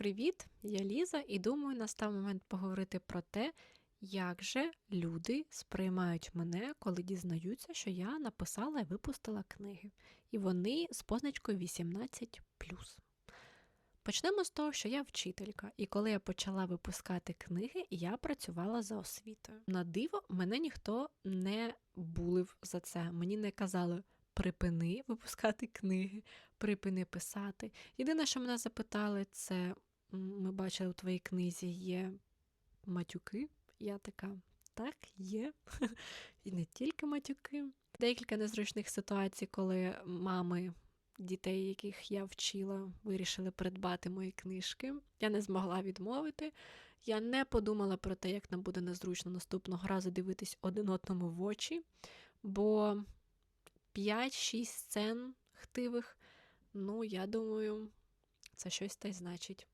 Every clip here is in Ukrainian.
Привіт, я Ліза, і думаю, настав момент поговорити про те, як же люди сприймають мене, коли дізнаються, що я написала і випустила книги, і вони з позначкою 18. Почнемо з того, що я вчителька, і коли я почала випускати книги, я працювала за освітою. На диво, мене ніхто не булив за це. Мені не казали припини випускати книги, припини писати. Єдине, що мене запитали, це ми бачили у твоїй книзі є матюки. Я така, так, є. І не тільки матюки. Декілька незручних ситуацій, коли мами дітей, яких я вчила, вирішили придбати мої книжки. Я не змогла відмовити. Я не подумала про те, як нам буде незручно наступного разу дивитись один одному в очі, бо 5-6 сцен хтивих, ну, я думаю, це щось та й значить.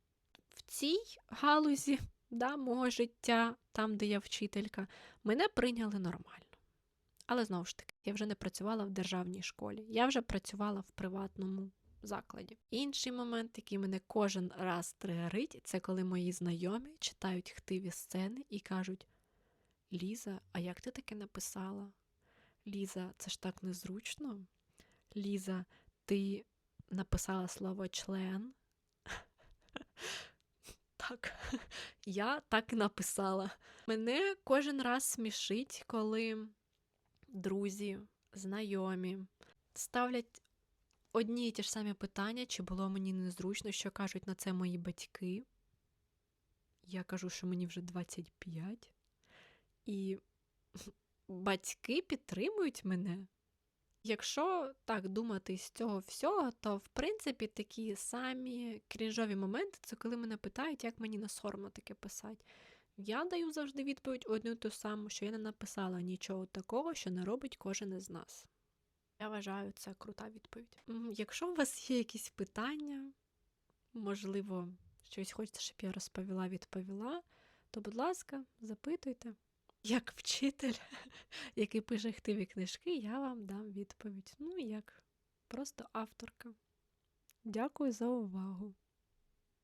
Цій галузі да, мого життя, там, де я вчителька, мене прийняли нормально. Але знову ж таки, я вже не працювала в державній школі, я вже працювала в приватному закладі. Інший момент, який мене кожен раз тригерить, це коли мої знайомі читають хтиві сцени і кажуть: Ліза, а як ти таке написала? Ліза, це ж так незручно. Ліза, ти написала слово член. Так, я так і написала. Мене кожен раз смішить, коли друзі, знайомі ставлять одні і ті ж самі питання, чи було мені незручно, що кажуть на це мої батьки. Я кажу, що мені вже 25. І батьки підтримують мене. Якщо так думати з цього всього, то в принципі такі самі крінжові моменти це коли мене питають, як мені не соромно таке писати. Я даю завжди відповідь одну і ту саму, що я не написала нічого такого, що не робить кожен із нас. Я вважаю, це крута відповідь. Якщо у вас є якісь питання, можливо, щось хочете, щоб я розповіла, відповіла, то, будь ласка, запитуйте. Як вчитель, який пише хтиві книжки, я вам дам відповідь. Ну, як просто авторка. Дякую за увагу.